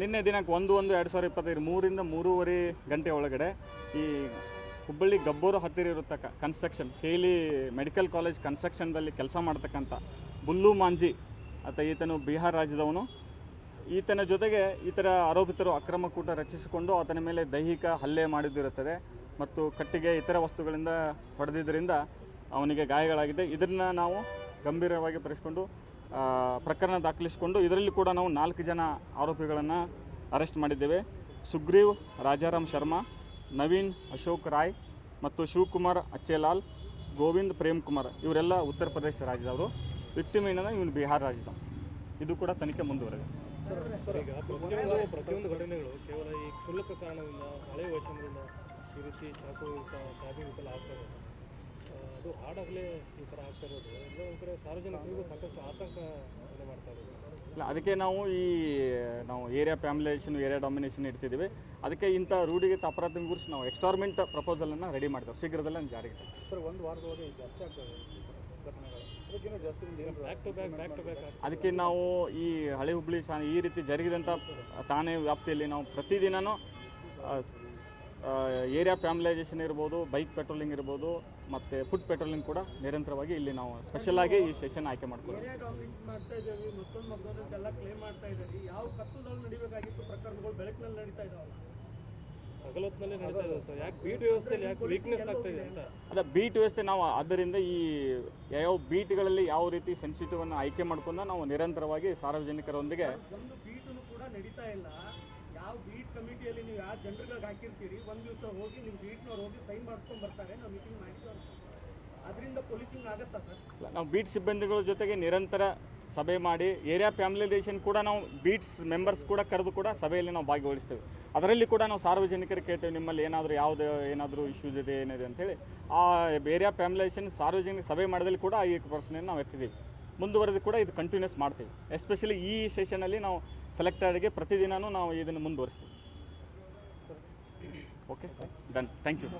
ನಿನ್ನೆ ದಿನಕ್ಕೆ ಒಂದು ಒಂದು ಎರಡು ಸಾವಿರ ಇಪ್ಪತ್ತೈದು, ಮೂರಿಂದ ಮೂರುವರೆ ಗಂಟೆ ಒಳಗಡೆ ಈ ಹುಬ್ಬಳ್ಳಿ ಗಬ್ಬೂರು ಹತ್ತಿರ ಇರತಕ್ಕ ಕನ್ಸ್ಟ್ರಕ್ಷನ್ ಕೇಲಿ ಮೆಡಿಕಲ್ ಕಾಲೇಜ್ ಕನ್ಸ್ಟ್ರಕ್ಷನ್ದಲ್ಲಿ ಕೆಲಸ ಮಾಡ್ತಕ್ಕಂಥ ಬುಲ್ಲು ಮಾಂಜಿ, ಆತ ಈತನು ಬಿಹಾರ್ ರಾಜ್ಯದವನು. ಈತನ ಜೊತೆಗೆ ಇತರ ಆರೋಪಿತರು ಅಕ್ರಮ ಕೂಟ ರಚಿಸಿಕೊಂಡು ಆತನ ಮೇಲೆ ದೈಹಿಕ ಹಲ್ಲೆ ಮಾಡಿದ್ದಿರುತ್ತದೆ ಮತ್ತು ಕಟ್ಟಿಗೆ ಇತರ ವಸ್ತುಗಳಿಂದ ಹೊಡೆದಿದ್ದರಿಂದ ಅವನಿಗೆ ಗಾಯಗಳಾಗಿದೆ. ಇದನ್ನು ನಾವು ಗಂಭೀರವಾಗಿ ಪರಿಸ್ಕೊಂಡು ಪ್ರಕರಣ ದಾಖಲಿಸಿಕೊಂಡು ಇದರಲ್ಲಿ ಕೂಡ ನಾವು ನಾಲ್ಕು ಜನ ಆರೋಪಿಗಳನ್ನು ಅರೆಸ್ಟ್ ಮಾಡಿದ್ದೇವೆ. ಸುಗ್ರೀವ್, ರಾಜಾರಾಮ್ ಶರ್ಮಾ, ನವೀನ್, ಅಶೋಕ್ ರಾಯ್ ಮತ್ತು ಶಿವಕುಮಾರ್ ಅಚ್ಚೇಲಾಲ್, ಗೋವಿಂದ್ ಪ್ರೇಮ್ ಕುಮಾರ್ ಇವರೆಲ್ಲ ಉತ್ತರ ಪ್ರದೇಶ ರಾಜ್ಯದವರು. ವಿಕ್ಟಿಮ್ ಏನಂದ್ರೆ ಇವನು ಬಿಹಾರ ರಾಜ್ಯದ ಇದು ಕೂಡ ತನಿಖೆ ಮುಂದುವರೆದ ಈ ರೀತಿ ಅದು ಹಾಡಾಗಲೇ ಈ ಥರ ಆಗ್ತಾ ಇರೋದು. ಎಲ್ಲ ಒಂದು ಕಡೆ ಸಾರ್ವಜನಿಕರಿಗೂ ಸಾಕಷ್ಟು ಆತಂಕ ಮಾಡ್ತಾ ಇರೋದು ಇಲ್ಲ ಅದಕ್ಕೆ ನಾವು ಈ ನಾವು ಏರಿಯಾ ಫ್ಯಾಮಿಲೈಸೇಷನ್ ಏರಿಯಾ ಡಾಮಿನೇಷನ್ ಇಡ್ತಿದ್ದೀವಿ. ಅದಕ್ಕೆ ಇಂಥ ರೂಢಿಗೆ ಅಪರಾಧ ಗುರಿಸಿ ನಾವು ಎಕ್ಸ್ಟಾರ್ಮೆಂಟ್ ಪ್ರಪೋಸಲನ್ನು ರೆಡಿ ಮಾಡ್ತೇವೆ. ಶೀಘ್ರದಲ್ಲೇ ಜಾರಿಗೆ. ಸರ್ ಒಂದು ವಾರದೊಳಗೆ ಜಾಸ್ತಿ ಆಗ್ತದೆ ಅದಕ್ಕೆ ನಾವು ಈ ಹಳೆ ಹುಬ್ಳಿ ಶಾ ಈ ರೀತಿ ಜರುಗಿದಂಥ ಠಾಣೆ ವ್ಯಾಪ್ತಿಯಲ್ಲಿ ನಾವು ಪ್ರತಿದಿನನೂ ಏರಿಯಾ ಫ್ಯಾಮಿಲೈಸೇಷನ್ ಇರ್ಬೋದು ಬೈಕ್ ಪೆಟ್ರೋಲಿಂಗ್ ಇರ್ಬೋದು ಮತ್ತು ಫುಡ್ ಪೆಟ್ರೋಲಿಂಗ್ ಕೂಡ ನಿರಂತರವಾಗಿ ಇಲ್ಲಿ ನಾವು ಸ್ಪೆಷಲಾಗಿ ಈ ಸೆಷನ್ ಆಯ್ಕೆ ಯಾಕೆ ಬೀಟ್ ವ್ಯವಸ್ಥೆಯಲ್ಲಿ ಯಾಕೆ ವೀಕ್ನೆಸ್ ಆಗ್ತಾ ಅಂತ? ಅದ ಬೀಟ್ ವ್ಯವಸ್ಥೆ ನಾವು ಅದರಿಂದ ಈ ಯಾವ ಬೀಟ್ಗಳಲ್ಲಿ ಯಾವ ರೀತಿ ಸೆನ್ಸಿಟಿವನ್ನು ಆಯ್ಕೆ ಮಾಡ್ಕೊಂಡು ನಾವು ನಿರಂತರವಾಗಿ ಸಾರ್ವಜನಿಕರೊಂದಿಗೆ ಒಂದು ಬೀಟನ್ನು ಕೂಡ ನಡೀತಾ ಇಲ್ಲ. ಯಾವ ಬೀಟ್ ಕಮಿಟಿಯಲ್ಲಿ ನೀವು ಯಾವ ಜನರುಗಳಿಗೆ ಹಾಕಿರ್ತೀರಿ, ಒಂದು ದಿವಸ ಹೋಗಿ ನಿಮ್ಮ ಬೀಟ್ನವ್ರು ಹೋಗಿ ಸೈನ್ ಮಾಡ್ಕೊಂಡು ಬರ್ತಾರೆ, ನಾವು ಮೀಟಿಂಗ್ ಮಾಡ್ತೀವಿ ಅದರಿಂದ ಪೊಲೀಸಿಂಗ್ ಆಗುತ್ತಾ ಸರ್? ನಾವು ಬೀಟ್ ಸಿಬ್ಬಂದಿಗಳ ಜೊತೆಗೆ ನಿರಂತರ ಸಭೆ ಮಾಡಿ, ಏರಿಯಾ ಫ್ಯಾಮಿಲೈಸೇಷನ್ ಕೂಡ ನಾವು ಬೀಟ್ಸ್ ಮೆಂಬರ್ಸ್ ಕೂಡ ಕರೆದು ಕೂಡ ಸಭೆಯಲ್ಲಿ ನಾವು ಭಾಗವಹಿಸ್ತೇವೆ ಅದರಲ್ಲಿ ಕೂಡ ನಾವು ಸಾರ್ವಜನಿಕರಿಗೆ ಕೇಳ್ತೇವೆ, ನಿಮ್ಮಲ್ಲಿ ಏನಾದರೂ ಯಾವುದು, ಏನಾದರೂ ಇಶ್ಯೂಸ್ ಇದೆ, ಏನಿದೆ ಅಂತೇಳಿ ಆ ಏರಿಯಾ ಫ್ಯಾಮಿಲೈಸೇಷನ್ ಸಾರ್ವಜನಿಕ ಸಭೆ ಮಾಡಿದಲ್ಲಿ ಕೂಡ ಈ ಪ್ರಶ್ನೆಯನ್ನು ನಾವು ಎತ್ತಿದ್ದೀವಿ. ಮುಂದುವರೆದು ಕೂಡ ಇದು ಕಂಟಿನ್ಯೂಸ್ ಮಾಡ್ತೀವಿ. ಎಸ್ಪೆಷಲಿ ಈ ಸೆಷನಲ್ಲಿ ನಾವು ಸೆಲೆಕ್ಟೆಡ್ಗೆ ಪ್ರತಿದಿನವೂ ನಾವು ಇದನ್ನು ಮುಂದುವರಿಸ್ತೀವಿ. Okay done thank you